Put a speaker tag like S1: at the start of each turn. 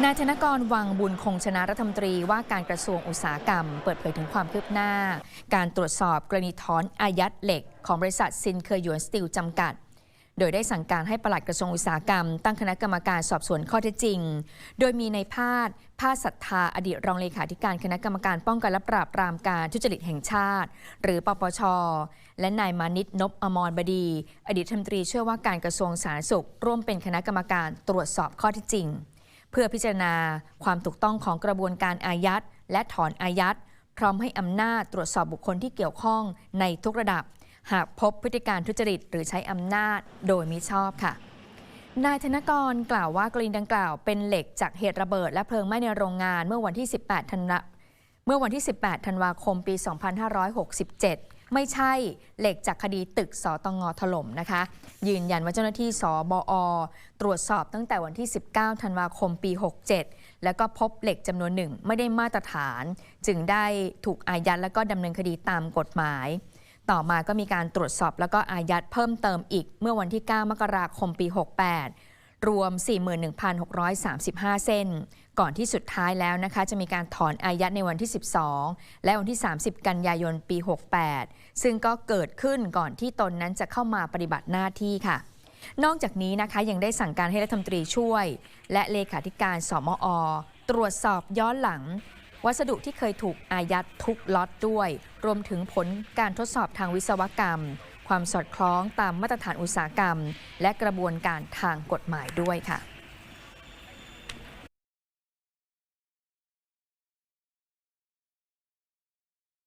S1: นายธนกรวังบุญคงชนะรัฐมนตรีว่าการกระทรวงอุตสาหกรรม เปิดเผยถึงความคืบหน้า การตรวจสอบกรณีถอนอายัดเหล็ก ของบริษัทซินเคยหยวนสตีลจำกัด โดยได้สั่งการให้ปลัดกระทรวงอุตสาหกรรม ตั้งคณะกรรมการสอบสวนข้อเท็จจริง โดยมีในพาดภาสศรัทธาอดีตรองเลขาธิการคณะกรรมการป้องกันและปราบปรามการทุจริตแห่งชาติ หรือปปช และนายมานิตนพอมรบดี อดีตรัฐมนตรีช่วยว่าการกระทรวงสาธารณสุข ร่วมเป็นคณะกรรมการตรวจสอบข้อเท็จจริง เพื่อพิจารณาความถูกต้องของกระบวนการอายัดและถอนอายัดพร้อมให้อำนาจตรวจสอบบุคคลที่เกี่ยวข้องในทุกระดับ หากพบพฤติการทุจริต หรือใช้อำนาจโดยมิชอบค่ะนายธนกรกล่าวว่ากรณีดังกล่าวเป็นเหล็กจากเหตุระเบิดและเพลิงไหม้ในโรงงานเมื่อวันที่ 18 ธันวา เมื่อวันที่ 18 ธันวาคมปี 2567 ไม่ใช่เหล็กจากคดีตึกสตงถล่มนะคะ ยืนยันว่าเจ้าหน้าที่สบอ ตรวจสอบตั้งแต่วันที่ 19 ธันวาคมปี 67 แล้วก็พบเหล็กจำนวนหนึ่งไม่ได้มาตรฐาน จึงได้ถูกอายัดและก็ดำเนินคดีตามกฎหมาย ต่อมาก็มีการตรวจสอบแล้วก็อายัดเพิ่มเติมอีกเมื่อวันที่ 9 มกราคมปี 68 รวม 41,635 เส้น ก่อนที่สุดท้ายแล้วนะคะ จะมีการถอนอายัดในวันที่ 12 และวันที่ 30 กันยายนปี 68 ซึ่งก็เกิดขึ้นก่อนที่ตนนั้นจะเข้ามาปฏิบัติหน้าที่ค่ะ นอกจากนี้นะคะยังได้สั่งการให้รัฐมนตรีช่วย และเลขาธิการสมอ ตรวจสอบย้อนหลัง วัสดุที่เคยถูกอายัดทุกล็อตด้วย รวมถึงผลการทดสอบทางวิศวกรรม ความสอดคล้องตามมาตรฐานอุตสาหกรรม และกระบวนการทางกฎหมายด้วยค่ะ